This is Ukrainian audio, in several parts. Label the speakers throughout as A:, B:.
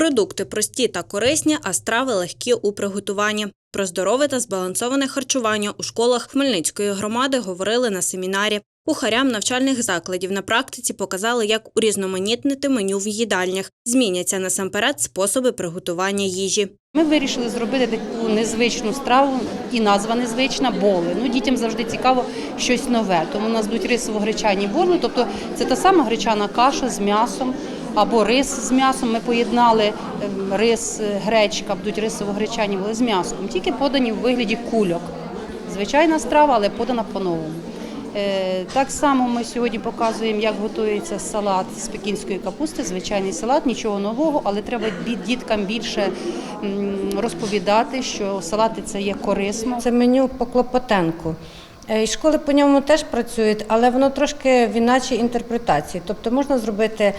A: Продукти прості та корисні, а страви легкі у приготуванні. Про здорове та збалансоване харчування у школах Хмельницької громади говорили на семінарі. Кухарям навчальних закладів на практиці показали, як урізноманітнити меню в їдальнях. Зміняться насамперед способи приготування їжі.
B: Ми вирішили зробити таку незвичну страву, і назва незвична боли. Ну, дітям завжди цікаво щось нове. Тому у нас будуть рисово-гречані боли. Тобто це та сама гречана каша з м'ясом або рис з м'ясом. Ми поєднали ем, рис, е, гречка, будуть рисово-гречані боли з м'ясом, тільки подані в вигляді кульок. Звичайна страва, але подана по-новому. Е, Так само ми сьогодні показуємо, як готується салат з пекінської капусти, звичайний салат, нічого нового, але треба діткам більше розповідати, що салати це є корисно.
C: Це меню по Клопотенку. Е, І школи по ньому теж працюють, але воно трошки в іначій інтерпретації. Тобто можна зробити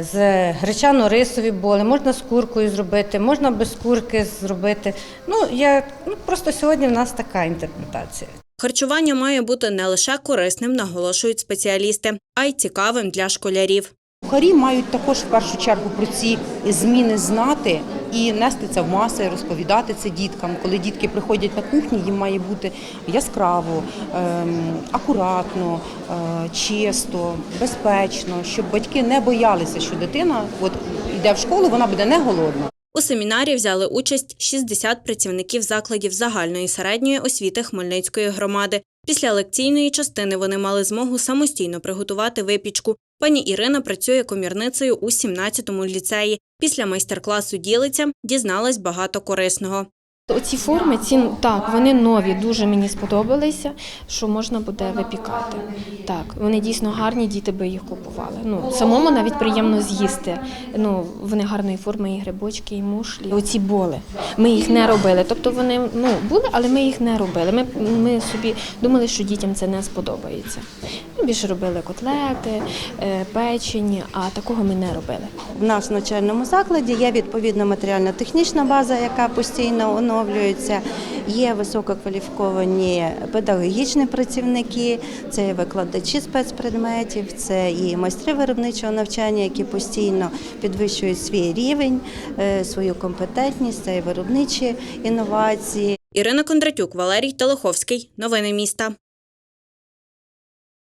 C: з гречано-рисові боли, можна з куркою зробити, можна без курки зробити. Ну, я, ну просто сьогодні в нас така інтерпретація.
A: Харчування має бути не лише корисним, наголошують спеціалісти, а й цікавим для школярів.
D: Кухарі мають також в першу чергу про ці зміни знати і нести це в маси, розповідати це діткам. Коли дітки приходять на кухню, їм має бути яскраво, ем, акуратно, е, чисто, безпечно, щоб батьки не боялися, що дитина от йде в школу, вона буде не голодна.
A: У семінарі взяли участь 60 працівників закладів загальної середньої освіти Хмельницької громади. Після лекційної частини вони мали змогу самостійно приготувати випічку. Пані Ірина працює комірницею у 17-му ліцеї. Після майстер-класу ділиться, дізналась багато корисного.
E: Оці форми, ці так, вони нові, дуже мені сподобалися, що можна буде випікати. Так, вони дійсно гарні, діти би їх купували. Ну, самому навіть приємно з'їсти. Ну, вони гарної форми, і грибочки, і мушлі. Оці боли. Ми їх не робили. Тобто вони ну, були, але ми їх не робили. Ми, ми собі думали, що дітям це не сподобається. Ми більше робили котлети, е, печені, а такого ми не робили.
F: В нас в навчальному закладі є відповідна матеріально-технічна база, яка постійно оновлюється. Є висококваліфіковані педагогічні працівники, це і викладачі спецпредметів, це і майстри виробничого навчання, які постійно підвищують свій рівень, е, свою компетентність, це і виробничі інновації.
A: Ірина Кондратюк, Валерій Телеховський. Новини міста.